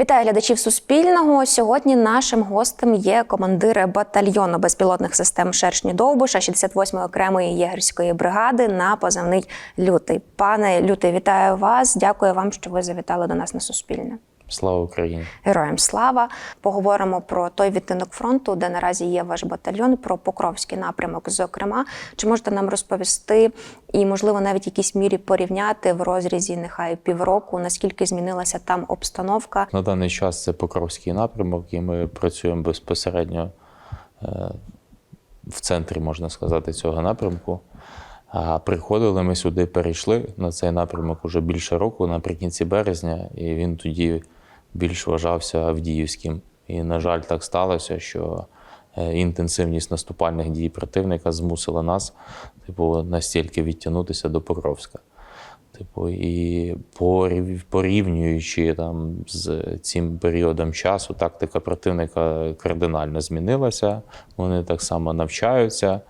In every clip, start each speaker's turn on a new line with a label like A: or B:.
A: Вітаю глядачів Суспільного. Сьогодні нашим гостем є командир батальйону безпілотних систем Шершні Довбуша 68-ї окремої єгерської бригади на позивний Лютий. Пане Лютий, вітаю вас. Дякую вам, що ви завітали до нас на Суспільне.
B: Слава Україні!
A: Героям слава! Поговоримо про той відтинок фронту, де наразі є ваш батальйон, про Покровський напрямок. Зокрема, чи можете нам розповісти і, можливо, навіть в якійсь мірі порівняти в розрізі нехай півроку, наскільки змінилася там обстановка?
B: На даний час це Покровський напрямок, і ми працюємо безпосередньо е, в центрі, можна сказати, цього напрямку. А приходили ми сюди, перейшли на цей напрямок уже більше року, наприкінці березня, і він тоді більш вважався Авдіївським. І, на жаль, так сталося, що е, інтенсивність наступальних дій противника змусила нас, типу, настільки відтягнутися до Покровська. Типу, і порівнюючи там з цим періодом часу, тактика противника кардинально змінилася. Вони так само навчаються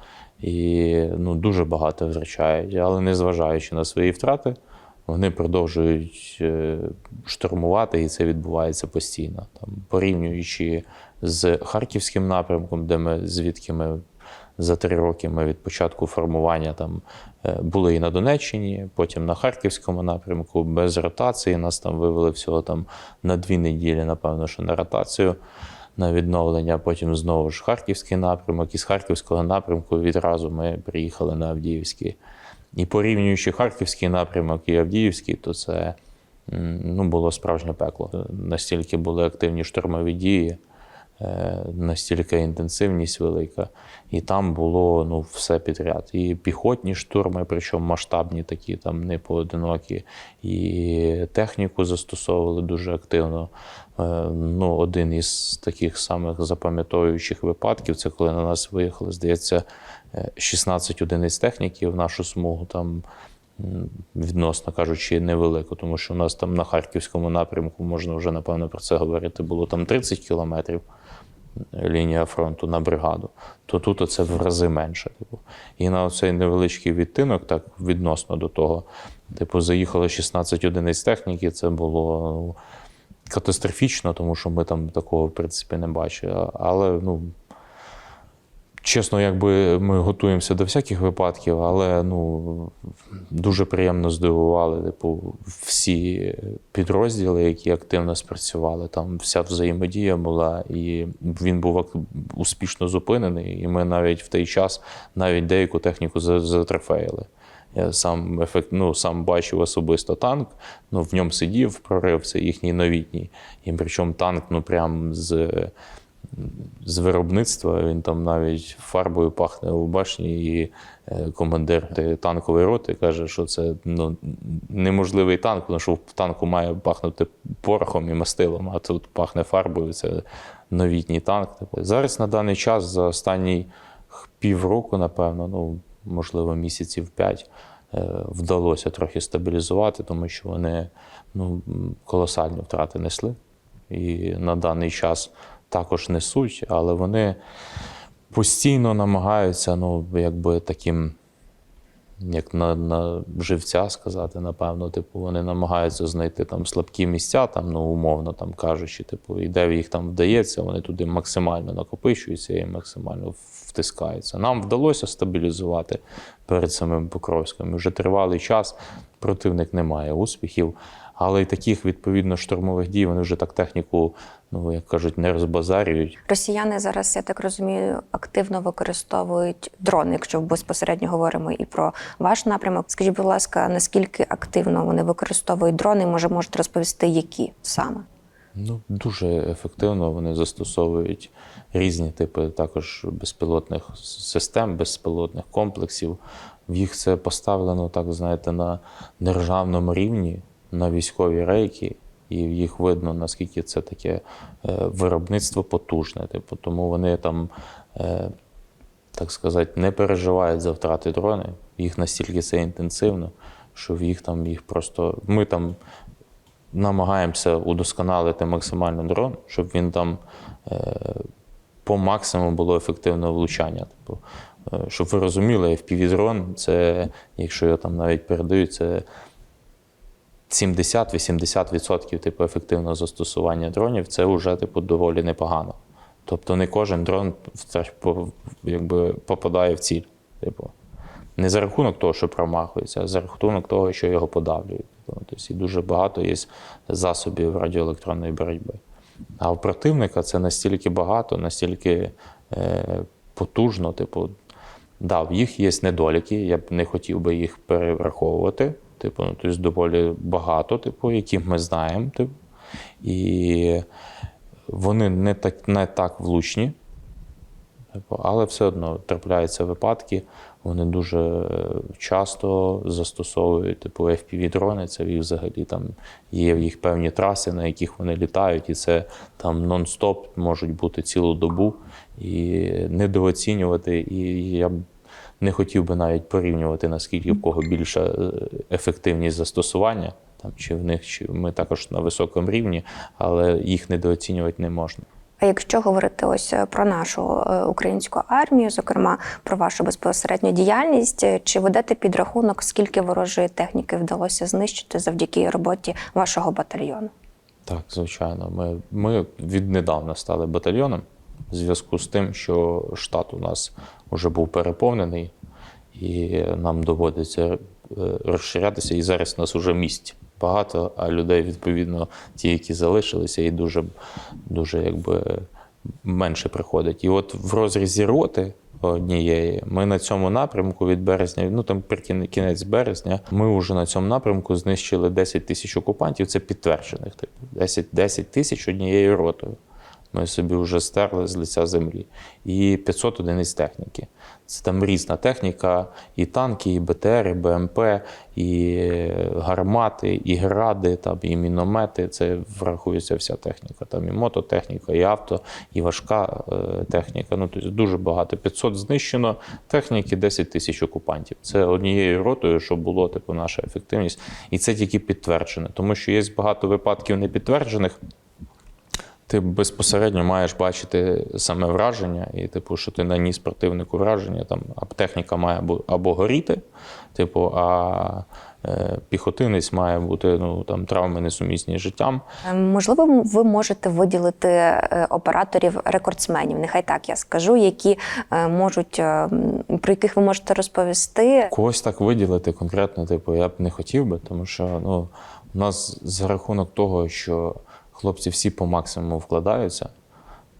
B: і ну, дуже багато втрачають. Але незважаючи на свої втрати, вони продовжують е, штурмувати, і це відбувається постійно. Там, порівнюючи з харківським напрямком, де ми звідки ми за три роки ми від початку формування там е, були і на Донеччині, потім на Харківському напрямку, без ротації. Нас там вивели всього там на дві неділі, напевно, що на ротацію. На відновлення, потім знову ж Харківський напрямок. І з Харківського напрямку відразу ми приїхали на Авдіївський. І порівнюючи Харківський напрямок і Авдіївський, то це ну, було справжнє пекло. Настільки були активні штурмові дії, настільки інтенсивність велика. І там було ну, все підряд. І піхотні штурми, причому масштабні такі, там не поодинокі, і техніку застосовували дуже активно. Е, Ну, один із таких самих запам'ятовуючих випадків це коли на нас виїхали, здається, е, 16 одиниць техніки в нашу смугу. Там відносно кажучи, невелико, тому що у нас там на харківському напрямку можна вже напевно про це говорити. Було там 30 кілометрів лінія фронту на бригаду, то тут це в рази менше. Типу. І на оцей невеличкий відтинок, так відносно до того, типу, заїхало 16 одиниць техніки, це було катастрофічно, тому що ми там такого, в принципі, не бачили. Але ну, Чесно, якби ми готуємося до всяких випадків, але ну дуже приємно здивували. Типу, всі підрозділи, які активно спрацювали. Там вся взаємодія була, і він був успішно зупинений. І ми навіть в той час навіть деяку техніку за- затрофеїли. Я сам ефект, ну, сам бачив особисто танк, ну, в ньому сидів прорив, це їхній новітній. І причому танк, ну прям з з виробництва. Він там навіть фарбою пахне у башні, і е, командир танкової роти каже, що це ну, неможливий танк, тому що в танку має пахнути порохом і мастилом, а тут пахне фарбою. Це новітній танк. Типу. Зараз на даний час за останній півроку, напевно, ну можливо, місяців п'ять. е, Вдалося трохи стабілізувати, тому що вони ну, колосальні втрати несли і на даний час також несуть, але вони постійно намагаються, ну, якби таким, як на, на живця сказати, напевно, типу, вони намагаються знайти там слабкі місця, там, ну, умовно там кажучи, типу, і де їх там вдається, вони туди максимально накопичуються і максимально втискаються. Нам вдалося стабілізувати перед самим Покровським. Вже тривалий час противник не має успіхів. Але й таких відповідно штурмових дій вони вже так техніку, ну як кажуть, не розбазарюють.
A: Росіяни зараз, я так розумію, активно використовують дрони, якщо безпосередньо говоримо і про ваш напрямок. Скажіть, будь ласка, наскільки активно вони використовують дрони? Може, можете розповісти, які саме?
B: Ну, дуже ефективно вони застосовують різні типи також безпілотних систем, безпілотних комплексів. В їх це поставлено, так знаєте, на державному рівні, на військові рейки, і їх видно, наскільки це таке е, виробництво потужне. Типу, тому вони там, е, так сказати, не переживають за втрати дрони. Їх настільки це інтенсивно, що в їх там їх просто. Ми там намагаємося удосконалити максимально дрон, щоб він там е, по максимуму було ефективне влучання. Е, щоб ви розуміли, FPV-дрон, це, якщо його там навіть передають, це 70-80% типу ефективного застосування дронів це вже типу доволі непогано. Тобто не кожен дрон якби, попадає в ціль. Типу. Не за рахунок того, що промахується, а за рахунок того, що його подавлюють. Тобто, і дуже багато є засобів радіоелектронної боротьби. А у противника це настільки багато, настільки е, потужно, типу, да, в їх є недоліки, я б не хотів би їх перераховувати. Типу, ну, тобто доволі багато, типу, які ми знаємо. Типу. І вони не так, не так влучні, Типу, Але все одно трапляються випадки, вони дуже часто застосовують типу FPV-дрони, це взагалі там є в їх певні траси, на яких вони літають, і це там нон-стоп можуть бути цілу добу і недооцінювати. І я не хотів би навіть порівнювати, наскільки в кого більша е, ефективність застосування, там, чи в них чи ми також на високому рівні, але їх недооцінювати не можна.
A: А якщо говорити ось е, про нашу е, українську армію, зокрема про вашу безпосередню діяльність, чи ведете підрахунок, скільки ворожої техніки вдалося знищити завдяки роботі вашого батальйону?
B: Так, звичайно. Ми, ми віднедавна стали батальйоном в зв'язку з тим, що штат у нас вже був переповнений, і нам доводиться е, розширятися. І зараз у нас вже місць багато, а людей, відповідно, ті, які залишилися, і дуже, дуже якби менше приходить. І от в розрізі роти однієї ми на цьому напрямку від березня, ну там кінець березня, ми вже на цьому напрямку знищили 10 тисяч окупантів. Це підтверджених типу 10, 10 тисяч однією ротою. Ми собі вже стерли з лиця землі. І 500 одиниць техніки. Це там різна техніка, і танки, і БТР, і БМП, і гармати, і гради, там, і міномети. Це врахується вся техніка. Там і мототехніка, і авто, і важка е, техніка. Ну, тобто дуже багато. 500 знищено техніки, 10 тисяч окупантів. Це однією ротою, що було типу, наша ефективність. І це тільки підтверджене, тому що є багато випадків непідтверджених ти безпосередньо маєш бачити саме враження, і, типу, що ти наніс противнику враження, там техніка має або, або горіти, типу, а е, піхотинець має бути ну, там, травми несумісні з життям.
A: Е, Можливо, ви можете виділити е, операторів рекордсменів, нехай так я скажу, які е, можуть е, про яких ви можете розповісти.
B: Когось так виділити конкретно, типу, я б не хотів би, тому що ну, у нас за рахунок того, що хлопці всі по максимуму вкладаються,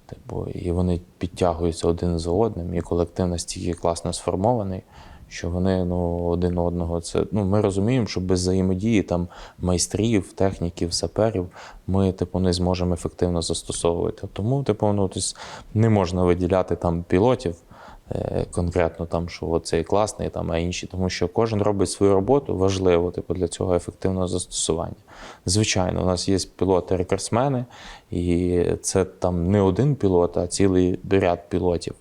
B: типу, і вони підтягуються один за одним, і колектив настільки класно сформований, що вони ну, один одного. Це, ну, ми розуміємо, що без взаємодії там, майстрів, техніків, саперів ми типу, не зможемо ефективно застосовувати. Тому типу, ну, тобто, не можна виділяти там пілотів конкретно там, що цей класний, там, а інші, тому що кожен робить свою роботу, важливо типу, для цього ефективного застосування. Звичайно, у нас є пілоти-рекордсмени, і це там не один пілот, а цілий ряд пілотів.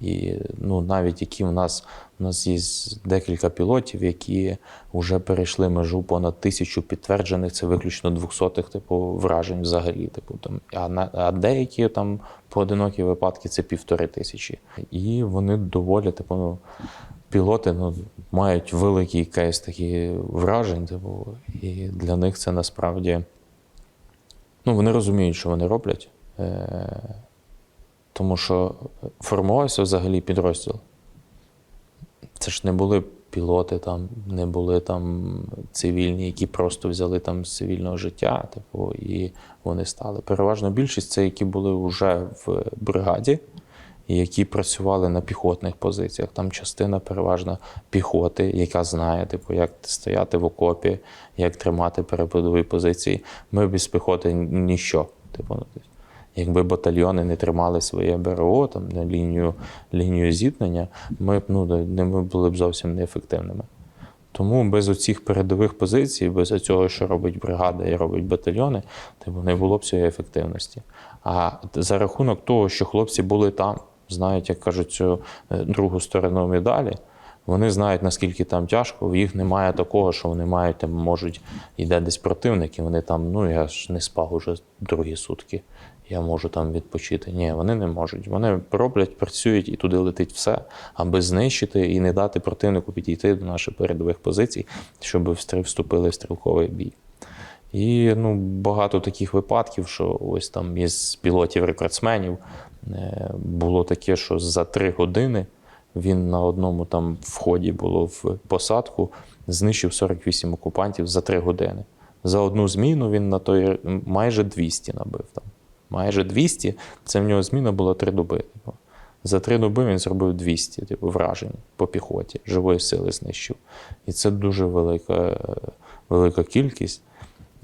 B: І ну, навіть які в нас у нас є декілька пілотів, які вже перейшли межу понад тисячу підтверджених, це виключно двохсотих типу вражень взагалі. Типу, там, а, на, а деякі там поодинокі випадки це півтори тисячі. І вони доволі, типу, ну, пілоти ну, мають великий кейс таких вражень, типу, і для них це насправді. Ну, вони розуміють, що вони роблять. Е- тому що формувався взагалі підрозділ. Це ж не були пілоти, там, не були там цивільні, які просто взяли там з цивільного життя, типу, і вони стали. Переважно більшість це які були вже в бригаді, які працювали на піхотних позиціях. Там частина переважно піхоти, яка знає, типу, як стояти в окопі, як тримати передові позиції. Ми без піхоти ніщо. Типу, Якби батальйони не тримали своє БРО, там на лінію, лінію зіткнення, ми б ну, ми були б зовсім неефективними. Тому без оцих передових позицій, без цього, що робить бригада і робить батальйони, типу, не було б цієї ефективності. А за рахунок того, що хлопці були там, знають, як кажуть, цю е, другу сторону медалі. Вони знають, наскільки там тяжко. В їх немає такого, що вони мають там, можуть, йде десь противник, і вони там, ну я ж не спав уже другі сутки. Я можу там відпочити. Ні, вони не можуть. Вони роблять, працюють і туди летить все, аби знищити і не дати противнику підійти до наших передових позицій, щоб вступили в стрілковий бій. І ну, багато таких випадків, що ось там із пілотів-рекордсменів е, було таке, що за три години він на одному там вході було в посадку, знищив 48 окупантів за три години. За одну зміну він на той майже 200 набив там. Майже 200, це в нього зміна була три доби. Типу. За три доби він зробив 200 типу, вражень по піхоті, живої сили знищив. І це дуже велика, велика кількість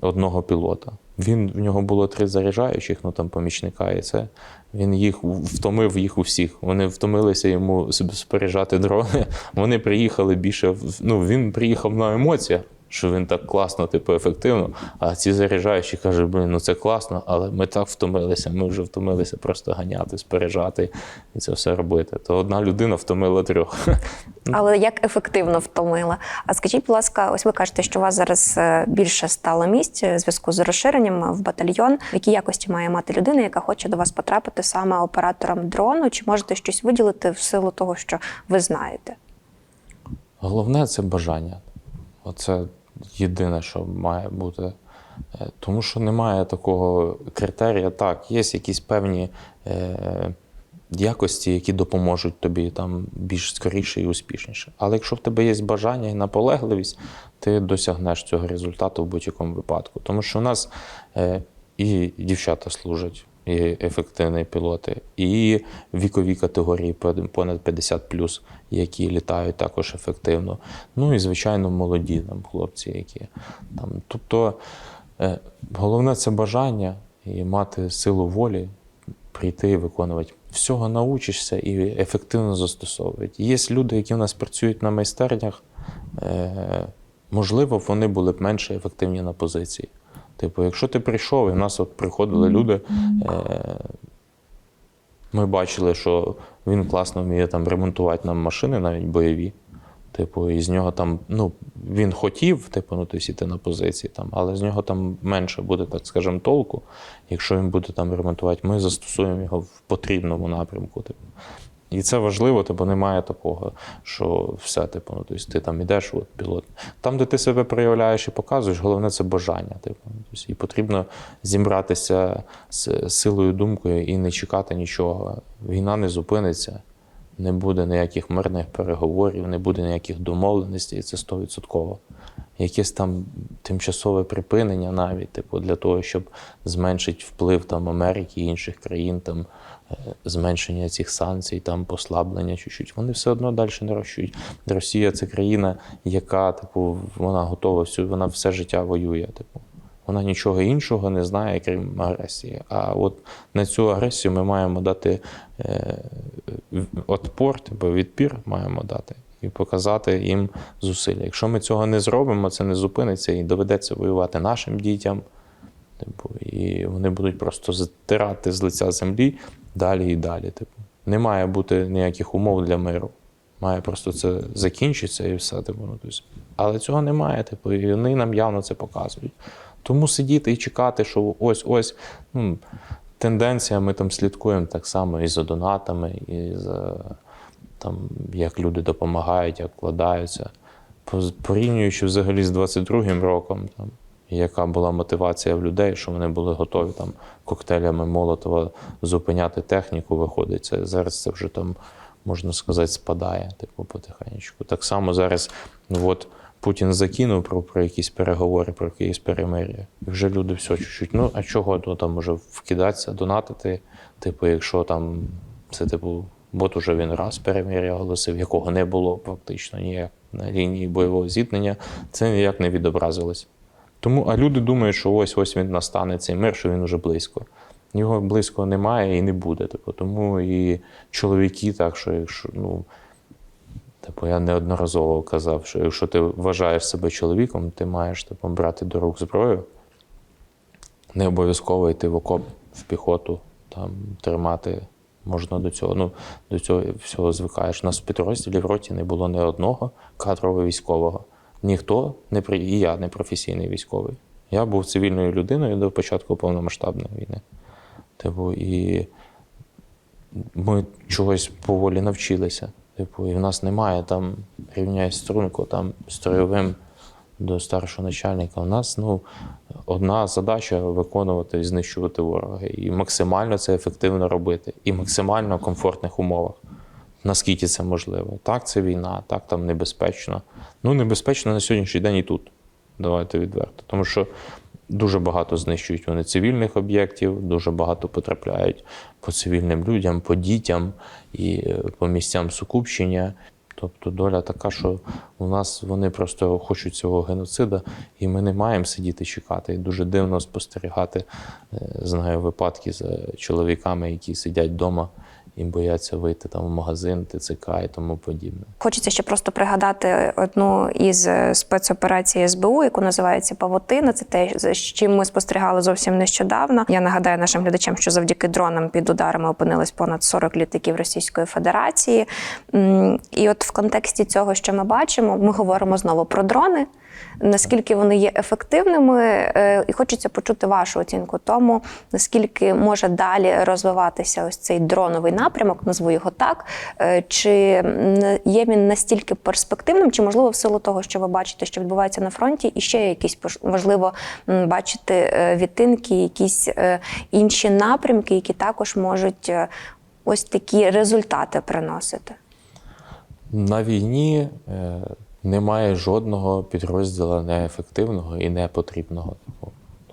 B: одного пілота. Він, в нього було три заряджаючих, ну там помічника, і це він їх втомив їх усіх. Вони втомилися йому споряджати дрони. Вони приїхали більше. Ну він приїхав на емоціях, що він так класно, типу, ефективно. А ці заряджаючі кажуть, блін, ну це класно, але ми так втомилися. Ми вже втомилися просто ганяти, споряджати і це все робити. То одна людина втомила трьох.
A: Але як ефективно втомила. А скажіть, будь ласка, ось ви кажете, що у вас зараз е, більше стало місць в зв'язку з розширенням в батальйон. Які якості має мати людина, яка хоче до вас потрапити саме оператором дрону? Чи можете щось виділити в силу того, що ви знаєте?
B: Головне це бажання. Оце єдине, що має бути. Е, Тому що немає такого критерія. Так, є якісь певні е, якості, які допоможуть тобі там більш скоріше і успішніше. Але якщо в тебе є бажання і наполегливість, ти досягнеш цього результату в будь-якому випадку. Тому що у нас е, і дівчата служать, і ефективні пілоти, і вікові категорії понад 50 які літають також ефективно. Ну і звичайно, молоді там хлопці, які там. Тобто е, головне це бажання і мати силу волі, прийти і виконувати. Всього научишся і ефективно застосовують. Є люди, які в нас працюють на майстернях, е, можливо, вони були б менше ефективні на позиції. Типу, якщо ти прийшов, і в нас от приходили люди, е, ми бачили, що він класно вміє там ремонтувати нам машини, навіть бойові. Типу, і з нього там, ну, він хотів, типу, ну, тобто йти на позиції, там, але з нього там менше буде, так скажемо, толку. Якщо він буде там ремонтувати, ми застосуємо його в потрібному напрямку. Типу. І це важливо, типу, немає такого, що все, типу, ну, тобто ти там ідеш, от пілот. Там, де ти себе проявляєш і показуєш, головне це бажання. Типу. Тобто, і потрібно зібратися з силою думкою і не чекати нічого. Війна не зупиниться, не буде ніяких мирних переговорів, не буде ніяких домовленостей, це стовідсотково. Якесь там тимчасове припинення навіть, типу, для того, щоб зменшити вплив там Америки і інших країн, там зменшення цих санкцій, там послаблення чуть-чуть. Вони все одно далі нарощують. Росія це країна, яка, типу, вона готова всю, вона все життя воює. Типу. Вона нічого іншого не знає, крім агресії. А от на цю агресію ми маємо дати е, отпор, типу відпір маємо дати і показати їм зусилля. Якщо ми цього не зробимо, це не зупиниться і доведеться воювати нашим дітям. Типу, і вони будуть просто затирати з лиця землі далі і далі. Типу. Не має бути ніяких умов для миру. Має просто це закінчитися і все. Типу, ну, тобто. Але цього немає, типу, і вони нам явно це показують. Тому сидіти і чекати, що ось ось ну, тенденція, ми там слідкуємо так само і за донатами, і за там, як люди допомагають, як вкладаються. Порівнюючи взагалі з 22-м роком, там, яка була мотивація в людей, що вони були готові там коктейлями Молотова зупиняти техніку, виходить. Це, зараз це вже там, можна сказати, спадає, типу, потихеньку. Так само зараз, ну от Путін закинув про, про якісь переговори, про якісь перемир'я. І вже люди все чуть-чуть. Ну, а чого ну, там може вкидатися, донатити? Типу, якщо там це типу, от уже він раз перемир'я оголосив, якого не було фактично ніяк на лінії бойового зіткнення, це ніяк не відобразилось. Тому, а люди думають, що ось ось він настане цей мир, що він уже близько. Його близько немає і не буде. Типу, тому і чоловіки, так що якщо ну. Типу, я неодноразово казав, що якщо ти вважаєш себе чоловіком, ти маєш типу, брати до рук зброю. Не обов'язково йти в окоп в піхоту, там тримати можна до цього. Ну, до цього всього звикаєш. У нас в підрозділі в роті не було ні одного кадрового військового. Ніхто не при... і я не професійний військовий. Я був цивільною людиною до початку повномасштабної війни. Типу, і ми чогось поволі навчилися. Типу, і в нас немає там рівняй струнку там стройовим до старшого начальника. У нас ну, одна задача виконувати і знищувати ворога. І максимально це ефективно робити, і максимально в комфортних умовах. Наскільки це можливо? Так, це війна, так там небезпечно. Ну, небезпечно на сьогоднішній день і тут. Давайте відверто. Тому що дуже багато знищують вони цивільних об'єктів, дуже багато потрапляють по цивільним людям, по дітям і е, по місцям сукупщення. Тобто доля така, що у нас вони просто хочуть цього геноцида, і ми не маємо сидіти чекати. Дуже дивно спостерігати. е, Знаю випадки з чоловіками, які сидять вдома і бояться вийти там в магазин, ТЦК і тому подібне.
A: Хочеться ще просто пригадати одну із е, спецоперацій СБУ, яку називається Павутина. Це те, з чим ми спостерігали зовсім нещодавно. Я нагадаю нашим глядачам, що завдяки дронам під ударами опинились понад 40 літаків Російської Федерації. І от в контексті цього, що ми бачимо, ми говоримо знову про дрони. Наскільки вони є ефективними, Е, і хочеться почути вашу оцінку тому, наскільки може далі розвиватися ось цей дроновий напрямок, назву його так. Е, Чи є він настільки перспективним, чи можливо в силу того, що ви бачите, що відбувається на фронті, і ще якісь важливо бачити е, відтинки, якісь інші напрямки, які також можуть ось такі результати приносити.
B: На війні немає жодного підрозділу неефективного і непотрібного.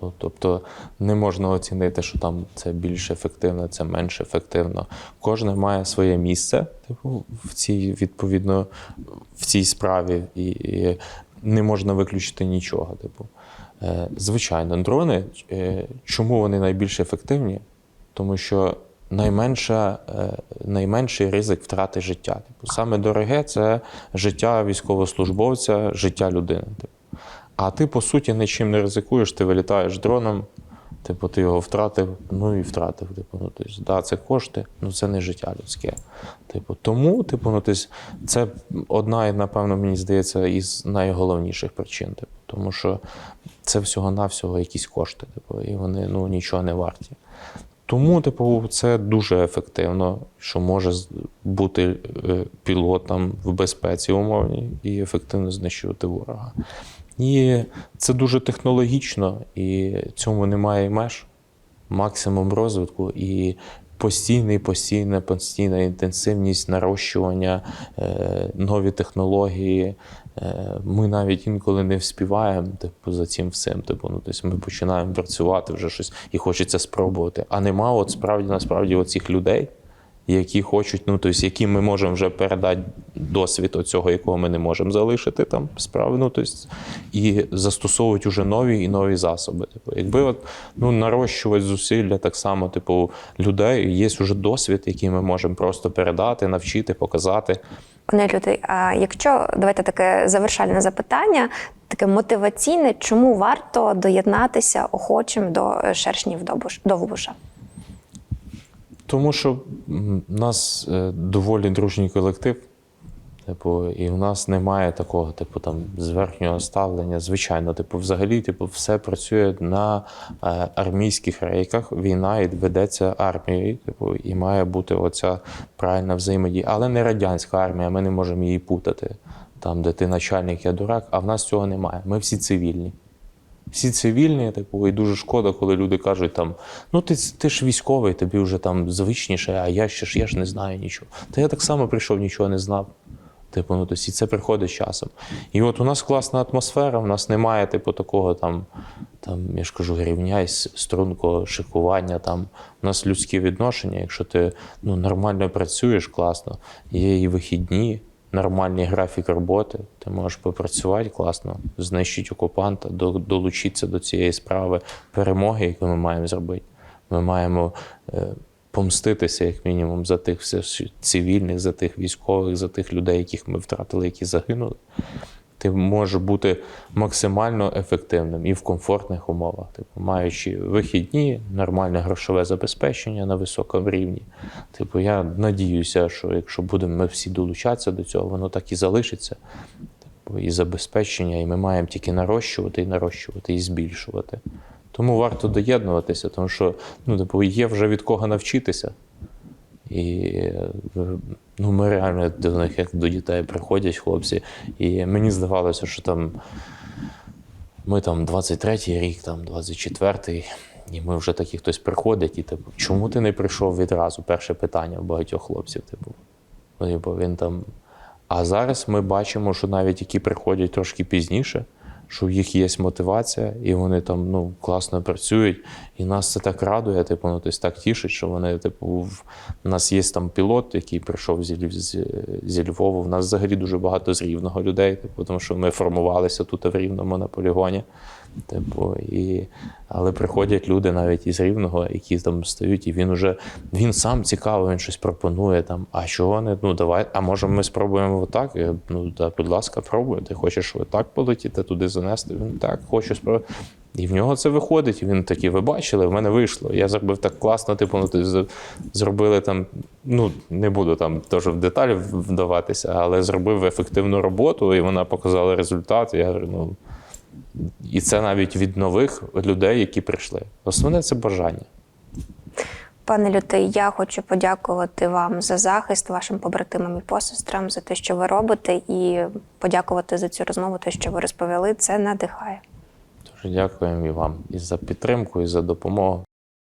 B: Ну, Тобто не можна оцінити, що там це більш ефективно, це менш ефективно. Кожен має своє місце, типу, в цій відповідно в цій справі, і, і не можна виключити нічого. Типу. Е, Звичайно, дрони, е, чому вони найбільш ефективні? Тому що найменша, е, найменший ризик втрати життя. Типу, саме дороге це життя військовослужбовця, життя людини. Типу. А ти, по суті, нічим не ризикуєш, ти вилітаєш дроном, типу, ти його втратив, ну і втратив. Типу, ну, тобто, да, це кошти, ну це не життя людське. Типу, тому, типу, ну, тобто, це одна, напевно, мені здається, із найголовніших причин. Типу, тому що це всього-навсього якісь кошти, типу, і вони ну, нічого не варті. Тому, типу, це дуже ефективно, що може бути е, пілотом в безпеці умовній і ефективно знищувати ворога. І це дуже технологічно, і цьому немає меж, максимум розвитку і постійний, постійна, постійна інтенсивність нарощування, е, нові технології. Е, Ми навіть інколи не вспіваємо типу, за цим всім. Типу, ну, тобто ми починаємо працювати вже щось і хочеться спробувати. А нема от справді насправді оцих людей, які хочуть, ну тобто, яким ми можемо вже передати досвід оцього, якого ми не можемо залишити там справи. Ну, тобто, і застосовують уже нові і нові засоби. Типу, якби от, ну, нарощувати зусилля так само, типу, людей, є вже досвід, який ми можемо просто передати, навчити, показати.
A: Пане людей. а якщо давайте таке завершальне запитання, таке мотиваційне, чому варто доєднатися охочим до шершнів Довбуш- Довбуша?
B: Тому що в нас е, доволі дружній колектив. Типу, і в нас немає такого, типу, там зверхнього ставлення. Звичайно, типу, взагалі, типу, все працює на е, армійських рейках. Війна ведеться армією, типу, і має бути оця правильна взаємодія. Але не радянська армія, ми не можемо її путати. Там, де ти начальник, я дурак, а в нас цього немає. Ми всі цивільні. Всі цивільні, типу, і дуже шкода, коли люди кажуть там: ну ти, ти ж військовий, тобі вже там звичніше, а я ще ж я ж не знаю нічого. Та я так само прийшов, нічого не знав. Типу, ну, тобто, і це приходить часом. І от у нас класна атмосфера, у нас немає, типу, такого там, там я ж кажу, рівня і стрункого шикування. Там. У нас людські відношення. Якщо ти ну, нормально працюєш класно, є і вихідні, нормальний графік роботи, ти можеш попрацювати класно, знищити окупанта, долучитися до цієї справи перемоги, яку ми маємо зробити. Ми маємо е, помститися, як мінімум, за тих цивільних, за тих військових, за тих людей, яких ми втратили, які загинули. Ти можеш бути максимально ефективним і в комфортних умовах, типу, маючи вихідні, нормальне грошове забезпечення на високому рівні. Типу, я надіюся, що якщо будемо ми всі долучатися до цього, воно так і залишиться. Типу, і забезпечення, і ми маємо тільки нарощувати і нарощувати, і збільшувати. Тому варто доєднуватися, тому що ну, типу, є вже від кого навчитися. І ну, ми реально до них як до дітей приходять хлопці. І мені здавалося, що там Ми там 23-й рік, там 24-й, і ми вже такі хтось приходить, і типу, чому ти не прийшов відразу? Перше питання в багатьох хлопців. Типу, Ну, він там. А зараз ми бачимо, що навіть які приходять трошки пізніше, що в їх є мотивація, і вони там ну, класно працюють. І нас це так радує, типу, ну, тобто так тішить, що вони, типу, в... нас є там пілот, який прийшов зі, зі, зі Львова. У нас взагалі дуже багато з рівного людей, типу, тому що ми формувалися тут в рівному на полігоні. Типу, і... Але приходять люди навіть із рівного, які там стають, і він уже він сам цікавий, він щось пропонує там. А чого не? Ну давай, а може ми спробуємо отак? Ну да, будь ласка, пробуй. Ти хочеш отак полетіти, туди занести? Він так, хочу спробувати. І в нього це виходить. Він такий, ви бачили, в мене вийшло. Я зробив так класно, типу, ну, ти зробили там, ну не буду там теж в деталі вдаватися, але зробив ефективну роботу, і вона показала результат. Я говорю, ну. І це навіть від нових людей, які прийшли. Основне це бажання.
A: Пане Лютий, я хочу подякувати вам за захист, вашим побратимам і посестрам, за те, що ви робите, і подякувати за цю розмову, те, що ви розповіли, це надихає.
B: Дуже дякуємо і вам і за підтримку, і за допомогу.